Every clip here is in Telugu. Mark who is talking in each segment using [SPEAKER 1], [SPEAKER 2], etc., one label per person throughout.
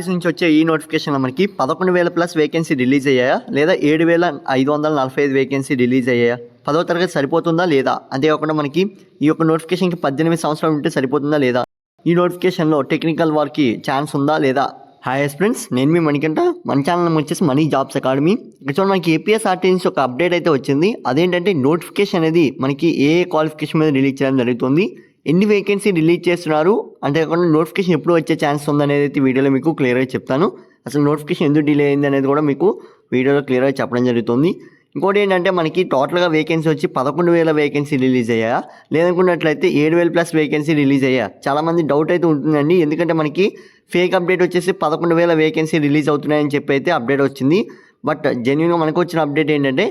[SPEAKER 1] ఆఫీస్ నుంచి వచ్చే ఈ నోటిఫికేషన్ మనకి పదకొండు వేల ప్లస్ వేకెన్సీ రిలీజ్ అయ్యాయా? లేదా ఏడు వేల ఐదు వందల నలభై ఐదు వేకెన్సీ రిలీజ్ అయ్యాయా? పదవ తరగతి సరిపోతుందా లేదా? అంతేకాకుండా మనకి ఈ యొక్క నోటిఫికేషన్కి పద్దెనిమిది సంవత్సరాలు ఉంటే సరిపోతుందా లేదా? ఈ నోటిఫికేషన్లో టెక్నికల్ వారికి ఛాన్స్ ఉందా లేదా? హాయ్ ఫ్రెండ్స్ నేను మీ మణికంట మన ఛానల్ వచ్చేసి మనీ జాబ్స్ అకాడమీ ఇక్కడ మనకి ఏపీఎస్ఆర్టీ నుంచి ఒక అప్డేట్ అయితే వచ్చింది. అదేంటంటే నోటిఫికేషన్ అనేది మనకి ఏ క్వాలిఫికేషన్ మీద రిలీజ్ చేయడం జరుగుతుంది? ఎన్ని వేకెన్సీ రిలీజ్ చేస్తున్నారు? అంతేకాకుండా నోటిఫికేషన్ ఎప్పుడు వచ్చే ఛాన్స్ ఉందనేది అయితే వీడియోలో మీకు క్లియర్గా చెప్తాను. అసలు నోటిఫికేషన్ ఎందుకు డిలే అయింది అనేది కూడా మీకు వీడియోలో క్లియర్గా చెప్పడం జరుగుతుంది. ఇంకోటి ఏంటంటే మనకి టోటల్గా వేకెన్సీ వచ్చి పదకొండు వేల వేకెన్సీ రిలీజ్ అయ్యాయా? లేదనుకున్నట్లయితే ఏడు వేల ప్లస్ వేకెన్సీ రిలీజ్ అయ్యా చాలామంది డౌట్ అయితే ఉంటుందండి. ఎందుకంటే మనకి ఫేక్ అప్డేట్ వచ్చేసి పదకొండు వేల వేకెన్సీ రిలీజ్ అవుతున్నాయని చెప్పి అయితే అప్డేట్ వచ్చింది. బట్ జెన్యున్గా మనకు వచ్చిన అప్డేట్ ఏంటంటే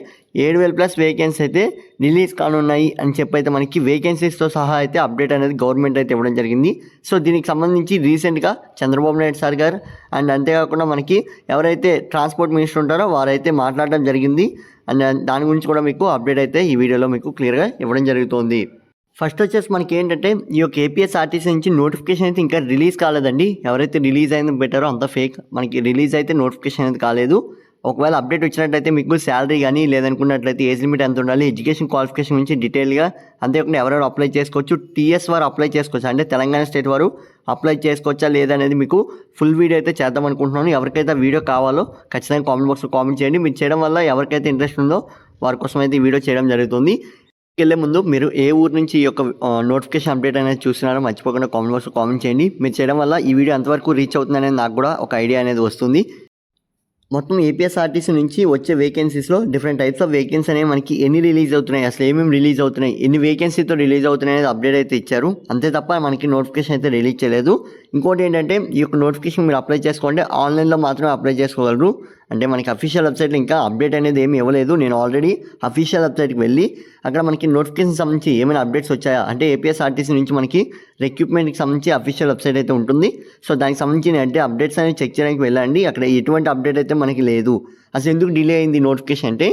[SPEAKER 1] ఏడు వేల ప్లస్ వేకెన్సీ అయితే రిలీజ్ కానున్నాయి అని చెప్పి అయితే మనకి వేకెన్సీస్తో సహా అయితే అప్డేట్ అనేది గవర్నమెంట్ అయితే ఇవ్వడం జరిగింది. సో దీనికి సంబంధించి రీసెంట్గా చంద్రబాబు నాయుడు సార్ గారు అండ్ అంతేకాకుండా మనకి ఎవరైతే ట్రాన్స్పోర్ట్ మినిస్టర్ ఉంటారో వారైతే మాట్లాడడం జరిగింది. అండ్ దాని గురించి కూడా మీకు అప్డేట్ అయితే ఈ వీడియోలో మీకు క్లియర్గా ఇవ్వడం జరుగుతుంది. ఫస్ట్ వచ్చేసి మనకి ఏంటంటే ఈ యొక్క ఏపీఎస్ఆర్టీసీ నుంచి నోటిఫికేషన్ అయితే ఇంకా రిలీజ్ కాలేదండి. ఎవరైతే రిలీజ్ అయింది పెట్టారో అంత ఫేక్ మనకి రిలీజ్ అయితే నోటిఫికేషన్ అయితే కాలేదు. ఒకవేళ అప్డేట్ వచ్చినట్లయితే మీకు శాలరీ కానీ లేదనుకున్నట్లయితే ఏజ్ లిమిట్ ఎంత ఉండాలి ఎడ్యుకేషన్ క్వాలిఫికేషన్ గురించి డీటెయిల్గా అంతేకాకుండా ఎవరెవరు అప్లై చేసుకోవచ్చు టీఎస్ వారు అప్లై చేసుకోవచ్చు. అంటే తెలంగాణ స్టేట్ వారు అప్లై చేసుకోవచ్చా లేదనేది మీకు ఫుల్ వీడియో అయితే చేద్దాం అనుకుంటున్నాను. ఎవరికైతే వీడియో కావాలో ఖచ్చితంగా కామెంట్ బాక్స్లో కామెంట్ చేయండి. మీరు చేయడం వల్ల ఎవరికైతే ఇంట్రెస్ట్ ఉందో వారి కోసం అయితే ఈ వీడియో చేయడం జరుగుతుంది. వెళ్ళే ముందు మీరు ఏ ఊరు నుంచి ఈ యొక్క నోటిఫికేషన్ అప్డేట్ అనేది చూస్తున్నారో మర్చిపోకుండా కామెంట్ బాక్స్లో కామెంట్ చేయండి. మీరు చేయడం వల్ల ఈ వీడియో ఎంతవరకు రీచ్ అవుతుంది అనేది నాకు కూడా ఒక ఐడియా అనేది వస్తుంది. మొత్తం ఏపీఎస్ఆర్టీసీ నుంచి వచ్చే వేకెన్సీస్లో డిఫరెంట్ టైప్స్ ఆఫ్ వేకెన్సీ అనేవి మనకి ఎన్ని రిలీజ్ అవుతున్నాయి అసలు ఏమేమి రిలీజ్ అవుతున్నాయి ఎన్ని వేకెన్సీతో రిలీజ్ అవుతున్నాయి అనేది అప్డేట్ అయితే ఇచ్చారు. అంతే తప్ప మనకి నోటిఫికేషన్ అయితే రిలీజ్ చేయలేదు. ఇంకోటి ఏంటంటే ఈ యొక్క నోటిఫికేషన్ మీరు అప్లై చేసుకోండి ఆన్లైన్లో మాత్రమే అప్లై చేసుకోగలరు. అంటే మనకి అఫీషియల్ వెబ్సైట్లో ఇంకా అప్డేట్ అనేది ఏమి ఇవ్వలేదు. నేను ఆల్రెడీ అఫీషియల్ వెబ్సైట్కి వెళ్ళి అక్కడ మనకి నోటిఫికేషన్ సంబంధించి ఏమైనా అప్డేట్స్ వచ్చాయా? అంటే ఏపీఎస్ఆర్టీసీ నుంచి మనకి రిక్రూట్మెంట్కి సంబంధించి అఫీషియల్ వెబ్సైట్ అయితే ఉంటుంది. సో దానికి సంబంధించి అంటే అప్డేట్స్ అనేవి చెక్ చేయడానికి వెళ్ళండి. అక్కడ ఎటువంటి అప్డేట్ అయితే మనకి లేదు. అసలు ఎందుకు డిలే అయింది నోటిఫికేషన్ అంటే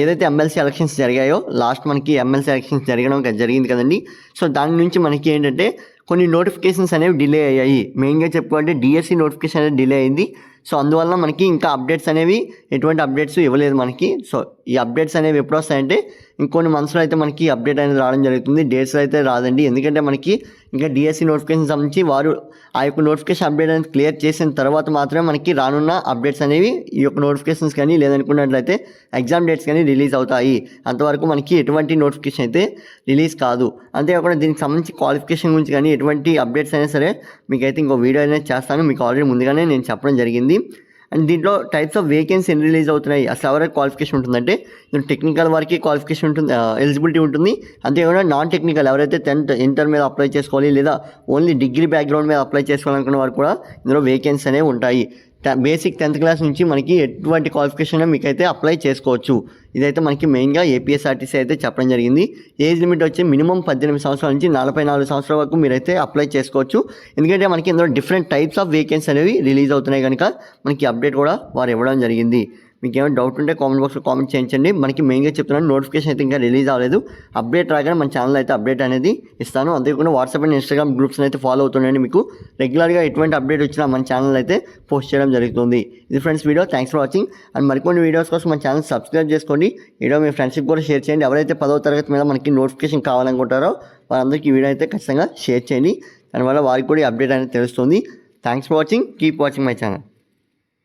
[SPEAKER 1] ఏదైతే ఎమ్మెల్సీ ఎలక్షన్స్ జరిగాయో లాస్ట్ మనకి ఎమ్మెల్సీ ఎలక్షన్స్ జరగడం జరిగింది కదండి. సో దాని నుంచి మనకి ఏంటంటే కొన్ని నోటిఫికేషన్స్ అనేవి డిలే అయ్యాయి. మెయిన్గా చెప్పుకోవాలంటే డిఎస్సి నోటిఫికేషన్ అనేది డిలే అయింది. సో అందువల్ల మనకి ఇంకా అప్డేట్స్ అనేవి ఎటువంటి అప్డేట్స్ ఇవ్వలేదు మనకి. సో ఈ అప్డేట్స్ అనేవి ఎప్పుడు వస్తాయంటే ఇంకొన్ని మంత్స్లో అయితే మనకి అప్డేట్ అనేది రావడం జరుగుతుంది. డేట్స్ అయితే రాదండి. ఎందుకంటే మనకి ఇంకా డిఎస్సి నోటిఫికేషన్ సంబంధించి వారు ఆ యొక్క నోటిఫికేషన్ అప్డేట్ అనేది క్లియర్ చేసిన తర్వాత మాత్రమే మనకి రానున్న అప్డేట్స్ అనేవి ఈ యొక్క నోటిఫికేషన్స్ కానీ లేదనుకున్నట్లయితే ఎగ్జామ్ డేట్స్ కానీ రిలీజ్ అవుతాయి. అంతవరకు మనకి ఎటువంటి నోటిఫికేషన్ అయితే రిలీజ్ కాదు. అంతేకాకుండా దీనికి సంబంధించి క్వాలిఫికేషన్ గురించి కానీ ఎటువంటి అప్డేట్స్ అయినా సరే మీకైతే ఇంకో వీడియో అనేది చేస్తాను. మీకు ఆల్రెడీ ముందుగానే నేను చెప్పడం జరిగింది. అండ్ దీంట్లో టైప్స్ ఆఫ్ వేకెన్సీ ఎన్ని రిలీజ్ అవుతున్నాయి? అసలు ఎవరైనా క్వాలిఫికేషన్ ఉంటుందంటే టెక్నికల్ వారికి క్వాలిఫికేషన్ ఉంటుంది ఎలిజిబిలిటీ ఉంటుంది. అంతేకాకుండా నాన్ టెక్నికల్ ఎవరైతే టెన్త్ ఇంటర్ మీద అప్లై చేసుకోవాలి లేదా ఓన్లీ డిగ్రీ బ్యాక్గ్రౌండ్ మీద అప్లై చేసుకోవాలనుకున్న వారు కూడా ఇందులో వేకెన్సీ అనేవి ఉంటాయి. బేసిక్ టెన్త్ క్లాస్ నుంచి మనకి ఎటువంటి క్వాలిఫికేషన్ మీకైతే అప్లై చేసుకోవచ్చు. ఇదైతే మనకి మెయిన్గా ఏపీఎస్ఆర్టీసీ అయితే చెప్పడం జరిగింది. ఏజ్ లిమిట్ వచ్చి మినిమం పద్దెనిమిది సంవత్సరాల నుంచి నలభై నాలుగు సంవత్సరాల వరకు మీరైతే అప్లై చేసుకోవచ్చు. ఎందుకంటే మనకి ఇందులో డిఫరెంట్ టైప్స్ ఆఫ్ వేకెన్సీ అనేవి రిలీజ్ అవుతున్నాయి కనుక మనకి అప్డేట్ కూడా వారు ఇవ్వడం జరిగింది. మీకు ఏమైనా డౌట్ ఉంటే కామెంట్ బాక్స్లో కామెంట్ చేయించండి. మనకి మెయిన్గా చెప్తున్నాను నోటిఫికేషన్ అయితే ఇంకా రిలీజ్ అవ్వలేదు. అప్డేట్ రాగానే మన ఛానల్ అయితే అప్డేట్ అనేది ఇస్తాను. అంతేకాకుండా వాట్సాప్ అండ్ ఇన్స్టాగ్రామ్ గ్రూప్స్ని అయితే ఫాలో అవుతుండండి మీకు. రెగ్యులర్గా ఎటువంటి అప్డేట్ వచ్చినా మన ఛానల్ అయితే పోస్ట్ చేయడం జరుగుతుంది. ఇది friends video thanks for watching and మరికొన్ని వీడియోస్ కోసం మన ఛానల్ సబ్స్క్రైబ్ చేసుకోండి. వీడియో మీ ఫ్రెండ్షిప్ కూడా షేర్ చేయండి. ఎవరైతే పదవ తరగతి మీద మనకి నోటిఫికేషన్ కావాలనుకుంటారో వారందరికీ ఈ వీడియో అయితే ఖచ్చితంగా షేర్ చేయండి. దానివల్ల వారికి కూడా అప్డేట్ అనేది తెలుస్తుంది. Thanks for watching keep watching my channel